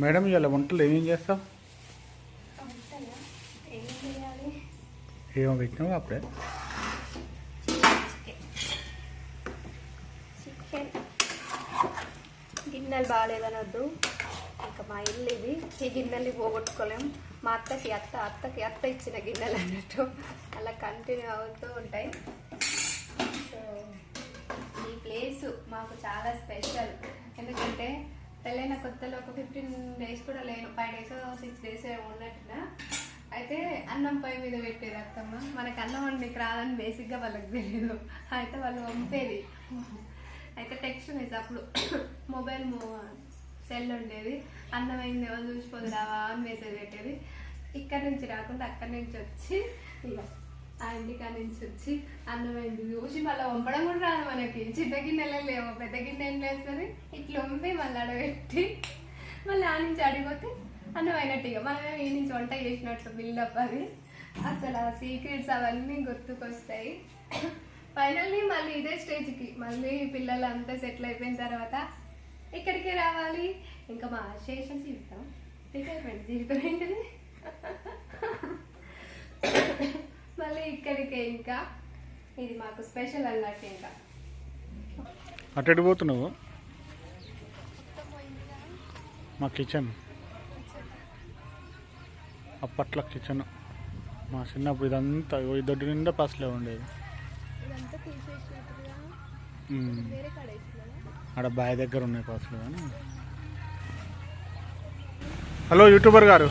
Madam ఇవాళ వంటలు ఏమేం చేస్తావు? ఏం చేయాలి ఏమో పెట్టినావు అప్పుడే? చికెన్ గిన్నెలు బాగాలేదనొద్దు ఇంకా మా ఇల్లు ఇది. ఈ గిన్నెలు పోగొట్టుకోలేం. మా అత్తకి అత్త అత్తకి అత్త ఇచ్చిన గిన్నెలు అన్నట్టు. అలా కంటిన్యూ అవుతూ ఉంటాయి. సో ఈ ప్లేస్ మాకు చాలా స్పెషల్ ఎందుకంటే పెళ్ళైన కొత్తలో ఒక ఫిఫ్టీన్ డేస్ కూడా లేను ఫైవ్ డేస్ సిక్స్ డేస్ ఉన్నట్టుగా. అయితే అన్నం పై మీద పెట్టేది అత్తమ్మ. మనకు అన్నం వండికి రాదని బేసిక్గా వాళ్ళకి తెలియదు అయితే వాళ్ళు పంపేది అయితే టెక్స్ట్ మెసేజ్ అప్పుడు మొబైల్ సెల్ ఉండేది. అన్నం అయింది ఏమో చూసిపోదు రావా అని మెసేజ్ పెట్టేది. ఇక్కడ నుంచి రాకుండా అక్కడి నుంచి వచ్చి ఇలా ఆ ఇంటికాడ నుంచి వచ్చి అన్నం అయింది చూసి మళ్ళీ వంపడం కూడా రాదు మనకి. చిన్న గిన్నెలు లేవు పెద్ద గిన్నె ఏం వేస్తుంది ఇట్లా వంపి మళ్ళీ అడగట్టి మళ్ళీ ఆ నుంచి అడిగిపోతే అన్నం అయినట్టు ఇక. మనమే ఈ నుంచి వంట చేసినట్లు బిల్డప్ అది. అసలు ఆ సీక్రెట్స్ అవన్నీ గుర్తుకొస్తాయి. ఫైనల్లీ మళ్ళీ ఇదే స్టేజ్కి మళ్ళీ పిల్లలు అంతా సెటిల్ అయిపోయిన తర్వాత ఇక్కడికి రావాలి? ఇంకా మా శేషం జీవితం. రిటైర్మెంట్ జీవితం ఏంటిది? మళ్ళీ ఇక్కడికే ఇంకా. ఇది మాకు స్పెషల్ అన్నట్టు ఇంకా. అటు పోతున్నావు? మా కిచెన్. అప్పట్లో కిచెన్. మా చిన్నప్పుడు ఇదంతా ఈ దొడ్డి నిండా పసలే ఉండేది? ఆడ బాయ్ దగ్గర ఉన్నాయి పసలు కానీ. హలో యూట్యూబర్ గారు.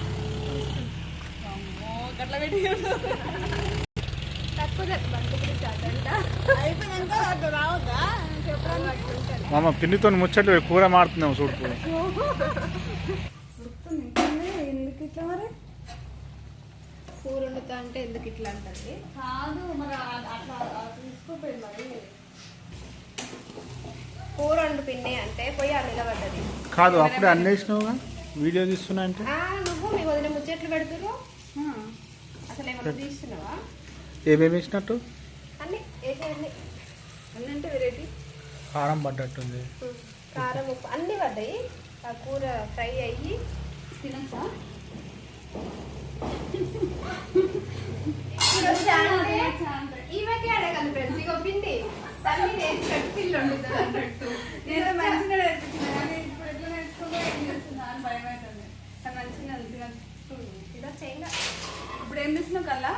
మామ పిన్నితో ముచ్చట్లు కూర మాడుతున్నాం చూడుకో ఎందుకు ఇట్లా మరి కూర వండుతా అంటే ఎందుకు ఇట్లా అంటుంది కాదు మరి అట్లా తీసుకోపోయింది మరి కూర వండు పిన్ని అంటే పోయి ఆ నిలబడ్డది కాదు అప్పుడే అన్నేసినావుగా వీడియో తీస్తున్నా అంటే నువ్వు మీ వదిన ముచ్చట్లు పెడుతురు అసలు ఏమన్నా తీస్తున్నావా? ఏమేమి వేసినట్టు? అన్ని వేసేయండి. అన్నంటే వెరైటీ కారం పడ్డట్టుంది. కారం ఉప్పు అన్ని పడ్డాయి. ఆ కూర ఫ్రై అయ్యి తినచ్చా? ఈమెకే అడగాలి ఫ్రెండ్స్ ఇగో పిండి. తల్లి నేర్చుకుంటే పిల్లి వండుతుంది అన్నట్టు. నేను మంచిగా కానీ ఇప్పుడు ఎట్లా నేర్చుకోగా ఏం చేస్తున్నా అని భయం అవుతుంది కానీ మంచిగా తినచ్చు ఇదో చేయంగా. ఇప్పుడు ఏం చేస్తున్నావు కల్లా?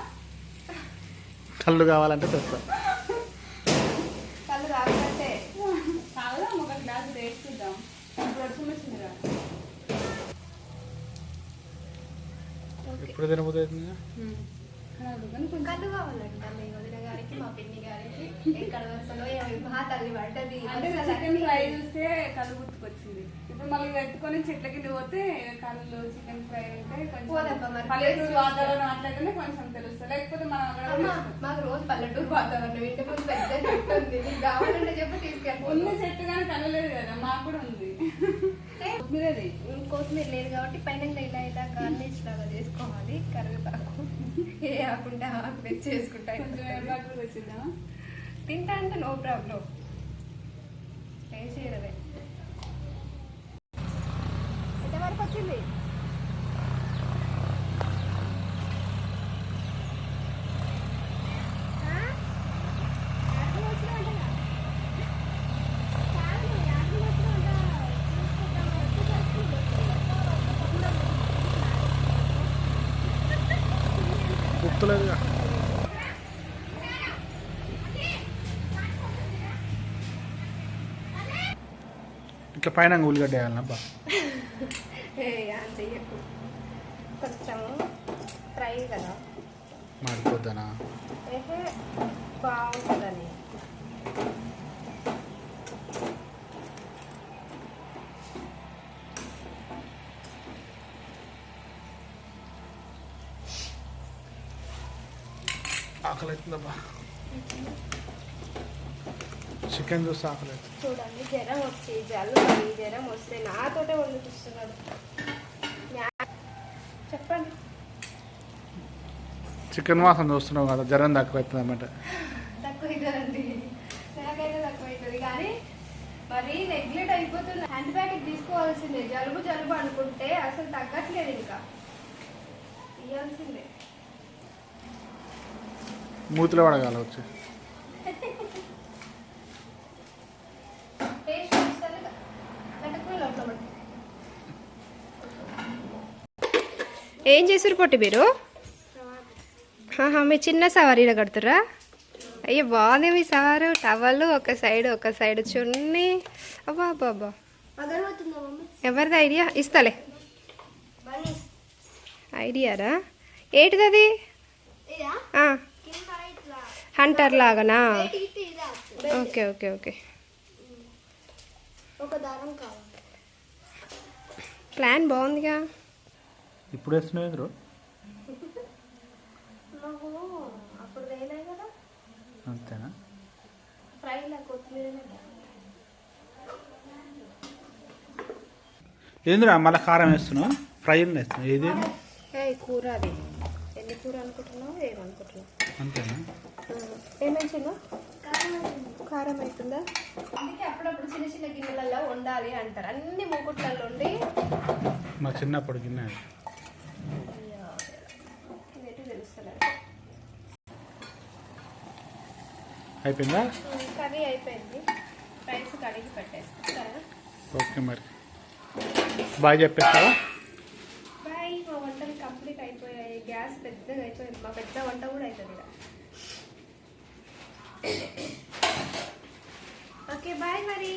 కళ్ళు కావాలంటే తెస్తా. కళ్ళు తాగుదాం ఒక గ్లాస్ ఎప్పుడు తినబోతుంది కళ్ళు కావాలంట వదిన గారికి మా పిన్ని గారికి. ఎక్కడ ఏమి మా తల్లి పడ్డది అంటే చికెన్ ఫ్రై చూస్తే కళ్ళు గుర్తుకొచ్చింది. మళ్ళీ పెట్టుకొని చెట్ల కింద పోతే కళ్ళు చికెన్ ఫ్రై మరి. కొంచెం పల్లెటూరు వాతావరణం అట్లయితేనే కొంచెం తెలుస్తుంది. లేకపోతే మనం అక్కడ మాకు రోజు పల్లెటూరు వాతావరణం ఇంటి ముందు పెద్ద చెట్టు ఉంది. కావాలంటే చెప్పి ఉన్న తీసుకెళ్ళి చెట్టు కానీ కళ్ళు లేదు కదా మాకు కూడా ఉంది. మీరేది? కొత్తిమీర లేదు కాబట్టి పైన ఇలా ఇలా గార్నిష్ లాగా చేసుకోవాలి. కరివేపాకు ఏ ఆకుండా ఆకు తెచ్చి చేసుకుంటా తింటా అంటే నో ప్రాబ్లం. వేసేయడమే ఎంతవరకు వచ్చింది ఆ? యాభై వచ్చినాయంటగా? కాదు, యాభై వచ్చినాయంట. చూసుకుంటాం, వచ్చేసరికి గుర్తులేదుగా. ఇట్లా పైన ఉల్లిగడ్డ వేయాలన్నబ్బా ఏ, చెయ్యకు. కొంచెం ఫ్రై కదా. మాడిపోద్దనా? బాగుంటుందని. ఆకలి అవుతుందబ్బా చికెన్ చూస్తే ఆకలి అవుతుంది చూడండి జ్వరం వచ్చి జలుబు జ్వరం వస్తే నాతోటే వండుతున్నాడు చెప్పండి. చికెన్ వాసన చూస్తున్నావు కదా జ్వరం తక్కువ అవుతుంది అన్నమాట తక్కువ అవుతుందండి నాకైతే తక్కువ అవుతుంది కానీ మరి నెగ్లెక్ట్ అయిపోతుంది బ్యాగ్ తీసుకోవాల్సిందే. జలుబు జలుబు అనుకుంటే అసలు తగ్గట్లేదు ఇంకా. ఇవ్వాల్సిందే మూతిలో పడగాల వచ్చి ఏం చేసారు పొట్టి మీరు? మీ చిన్న సవారీ కడుతురా అయ్యో బాగుంది మీ సవారు. టవల్ ఒక సైడ్ ఒక సైడ్ చున్ని. అబ్బా అబ్బా అబ్బా. ఎవరిది ఐడియా? ఇస్తాలే. ఐడియారా? ఏంటిది అది? Hunter లాగానా? Okay okay okay. Plan బాగుందిగా. ఇప్పుడు వేస్తున్నావు ఎదురు? అంతేనా? ఏందిరా మళ్ళీ కారం వేస్తున్నావు? ఫ్రై వేస్తున్నావు? ఏది? ఏ కూర అది. ఎన్ని కూర అనుకుంటున్నావు? ఏమనుకుంటున్నావు అంతేనా? ఏమైందా కారం అవుతుందా అందుకే అప్పుడప్పుడు చిన్న చిన్న గిన్నెలలో వండాలి అంటారు. అన్ని మూకుట్లలో ఉండి మా చిన్నప్పుడు గిన్నె అయిపోయిందా? కర్రీ అయిపోయింది. రైస్ కడిగి పెట్టేస్తాను సరేనా? ఓకే మరి. బాగా చెప్పేస్తావా? బాయ్ మా వంటలు కంప్లీట్ అయిపోయాయి. గ్యాస్ పెద్దగా అయిపోయింది. మా పెద్ద వంట కూడా అవుతుంది ఓకే బాయ్ మరి.